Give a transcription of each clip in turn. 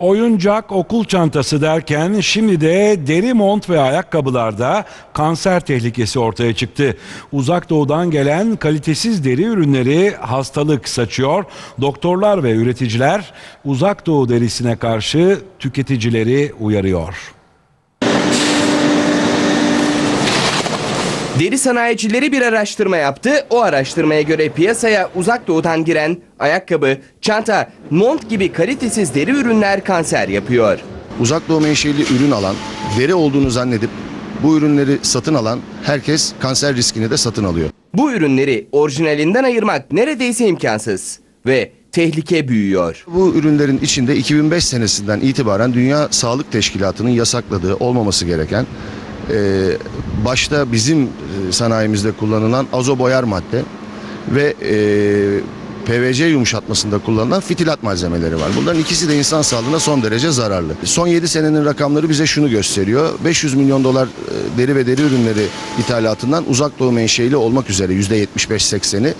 Oyuncak okul çantası derken şimdi de deri mont ve ayakkabılarda kanser tehlikesi ortaya çıktı. Uzak doğudan gelen kalitesiz deri ürünleri hastalık saçıyor. Doktorlar ve üreticiler uzak doğu derisine karşı tüketicileri uyarıyor. Deri sanayicileri bir araştırma yaptı. O araştırmaya göre piyasaya uzak doğudan giren ayakkabı, çanta, mont gibi kalitesiz deri ürünler kanser yapıyor. uzak doğu menşeli ürün alan, deri olduğunu zannedip bu ürünleri satın alan herkes kanser riskini de satın alıyor. Bu ürünleri orijinalinden ayırmak neredeyse imkansız ve tehlike büyüyor. Bu ürünlerin içinde 2005 senesinden itibaren Dünya Sağlık Teşkilatı'nın yasakladığı olmaması gereken e, başta bizim e, sanayimizde kullanılan azoboyar madde ve e, PVC yumuşatmasında kullanılan fitilat malzemeleri var. Bunların ikisi de insan sağlığına son derece zararlı. Son 7 senenin rakamları bize şunu gösteriyor. 500 milyon dolar e, deri ve deri ürünleri ithalatından uzak doğu menşeili olmak üzere %75-80'i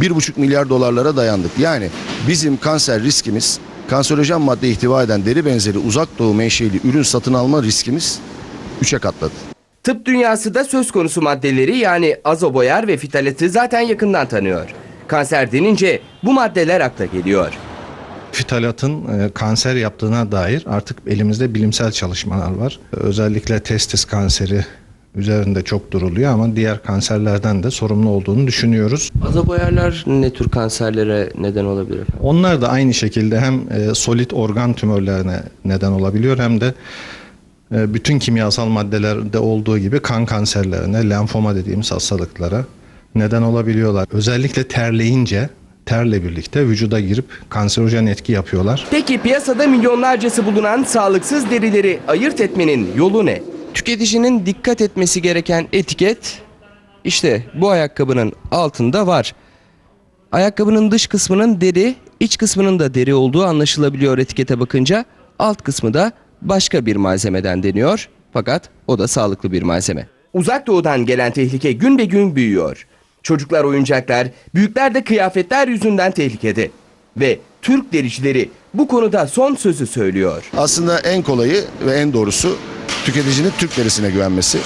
1,5 milyar dolarlara dayandık. Yani bizim kanser riskimiz kanserojen madde ihtiva eden deri benzeri uzak doğu menşeili ürün satın alma riskimiz 3'e katladı. Tıp dünyası da söz konusu maddeleri yani azoboyar ve fitalatı zaten yakından tanıyor. Kanser denince bu maddeler akla geliyor. Fitalatın e, kanser yaptığına dair artık elimizde bilimsel çalışmalar var. Özellikle testis kanseri üzerinde çok duruluyor ama diğer kanserlerden de sorumlu olduğunu düşünüyoruz. Azoboyarlar ne tür kanserlere neden olabilir efendim? Onlar da aynı şekilde hem e, solit organ tümörlerine neden olabiliyor hem de bütün kimyasal maddelerde olduğu gibi kan kanserlerine, lenfoma dediğimiz hastalıklara neden olabiliyorlar. Özellikle terleyince terle birlikte vücuda girip kanserojen etki yapıyorlar. Peki piyasada milyonlarcası bulunan sağlıksız derileri ayırt etmenin yolu ne? Tüketicinin dikkat etmesi gereken etiket işte bu ayakkabının altında var. Ayakkabının dış kısmının deri, iç kısmının da deri olduğu anlaşılabiliyor etikete bakınca. Alt kısmı da başka bir malzemeden deniyor. Fakat o da sağlıklı bir malzeme. Uzak doğudan gelen tehlike gün be gün büyüyor. Çocuklar oyuncaklar, büyükler de kıyafetler yüzünden tehlikede. Ve Türk dericileri bu konuda son sözü söylüyor. Aslında en kolayı ve en doğrusu tüketicinin Türk derisine güvenmesi.